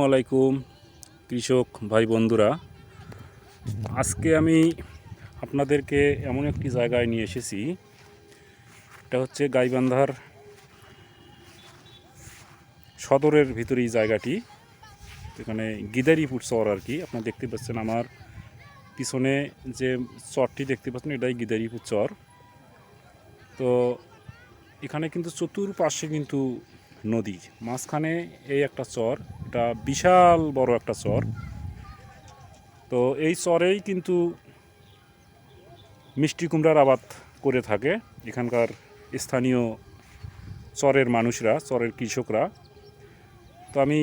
আলাইকুম কৃষক ভাই বন্ধুরা। আজকে আমি আপনাদেরকে এমন একটি জায়গায় নিয়ে এসেছি। এটা হচ্ছে গাইবান্ধার সদরের ভিতরেই জায়গাটি। এখানে গিদারিপুর চর আর কি, আপনারা দেখতে পাচ্ছেন আমার পিছনে যে চরটি দেখতে পাচ্ছেন, এটাই গিদারিপুর চর তো এখানে কিন্তু চতুর্পাশে কিন্তু নদী। মাঝখানে এই একটা চর, এটা বিশাল বড় একটা চর। তো এই চরেই কিন্তু মিষ্টি কুমড়ার আবাদ করে থাকে। এখানকার স্থানীয় চরের মানুষরা, চরের কৃষকরা। তো আমি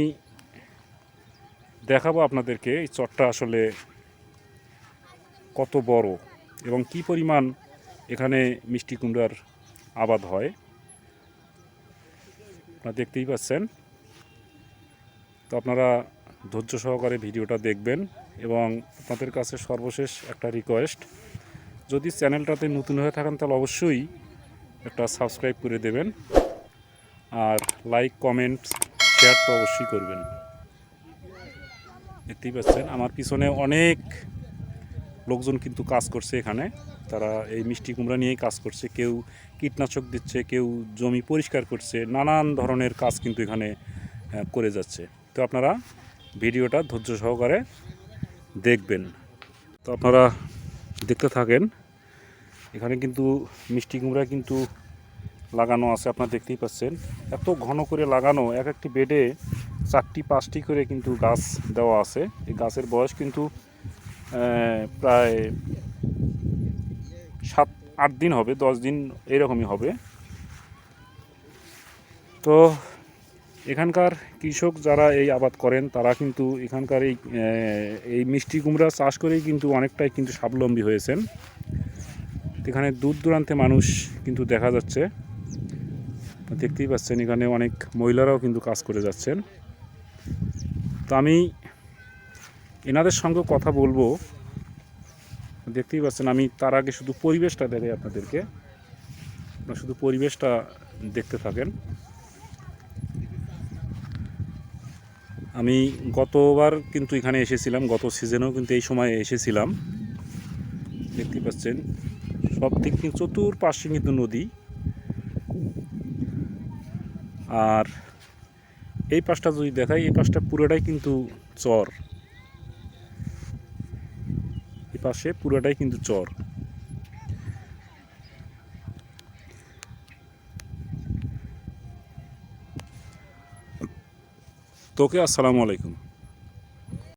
দেখাবো আপনাদেরকে এই চরটা আসলে কত বড় এবং কি পরিমাণ এখানে মিষ্টি কুমড়ার আবাদ হয়। আপনারা দেখতেই পাচ্ছেন। তো আপনারা ধৈর্য সহকারে ভিডিওটা দেখবেন এবং আপনাদের কাছে সর্বশেষ একটা রিকোয়েস্ট যদি চ্যানেলটাতে নতুন হয়ে থাকেন, তাহলে অবশ্যই একটা সাবস্ক্রাইব করে দেবেন। আর লাইক কমেন্ট শেয়ার তো অবশ্যই করবেন। দেখতেই পাচ্ছেন, আমার পিছনে অনেক লোকজন কিন্তু কাজ করছে এখানে। তারা এই মিষ্টি কুমড়া নিয়েই কাজ করছে। কেউ কীটনাশক দিচ্ছে, কেউ জমি পরিষ্কার করছে, নানান ধরনের কাজ কিন্তু এখানে করে যাচ্ছে। তো আপনারা ভিডিওটা ধৈর্য সহকারে দেখবেন। তো আপনারা দেখতে থাকেন, এখানে কিন্তু মিষ্টি কুমড়া কিন্তু লাগানো আছে, আপনারা দেখতেই পাচ্ছেন। এত ঘন করে লাগানো, এক একটি বেডে চারটি, পাঁচটি করে কিন্তু গাছ দেওয়া আছে। এই গাছের বয়স কিন্তু প্রায় সাত, আট দিন হবে, দশ দিন এরকমই হবে। তো এখানকার কৃষক যারা এই আবাদ করেন, তারা কিন্তু এখানকার এই এই মিষ্টি কুমড়া চাষ করেই কিন্তু অনেকটাই কিন্তু স্বাবলম্বী হয়েছেন। এখানে দূর দূরান্তে মানুষ কিন্তু দেখা যাচ্ছে। দেখতেই পাচ্ছেন, এখানে অনেক মহিলারাও কিন্তু কাজ করে যাচ্ছেন। তো আমি এনাদের সঙ্গে কথা বলব। দেখতেই পাচ্ছেন, আমি তার আগে শুধু পরিবেশটা দেখাই আপনাদেরকে। আপনারা শুধু পরিবেশটা দেখতে থাকেন। আমি গতবার কিন্তু এখানে এসেছিলাম, গত সিজনেও কিন্তু এই সময় এসেছিলাম। দেখতেই পাচ্ছেন, সব দিক কিন্তু চতুর্পাশে কিন্তু নদী। আর এই পাশটা যদি দেখাই, এই পাশটা পুরোটাই কিন্তু চর। পাশে পুরোটাই কিন্তু চর। তোকে আসসালামু আলাইকুম।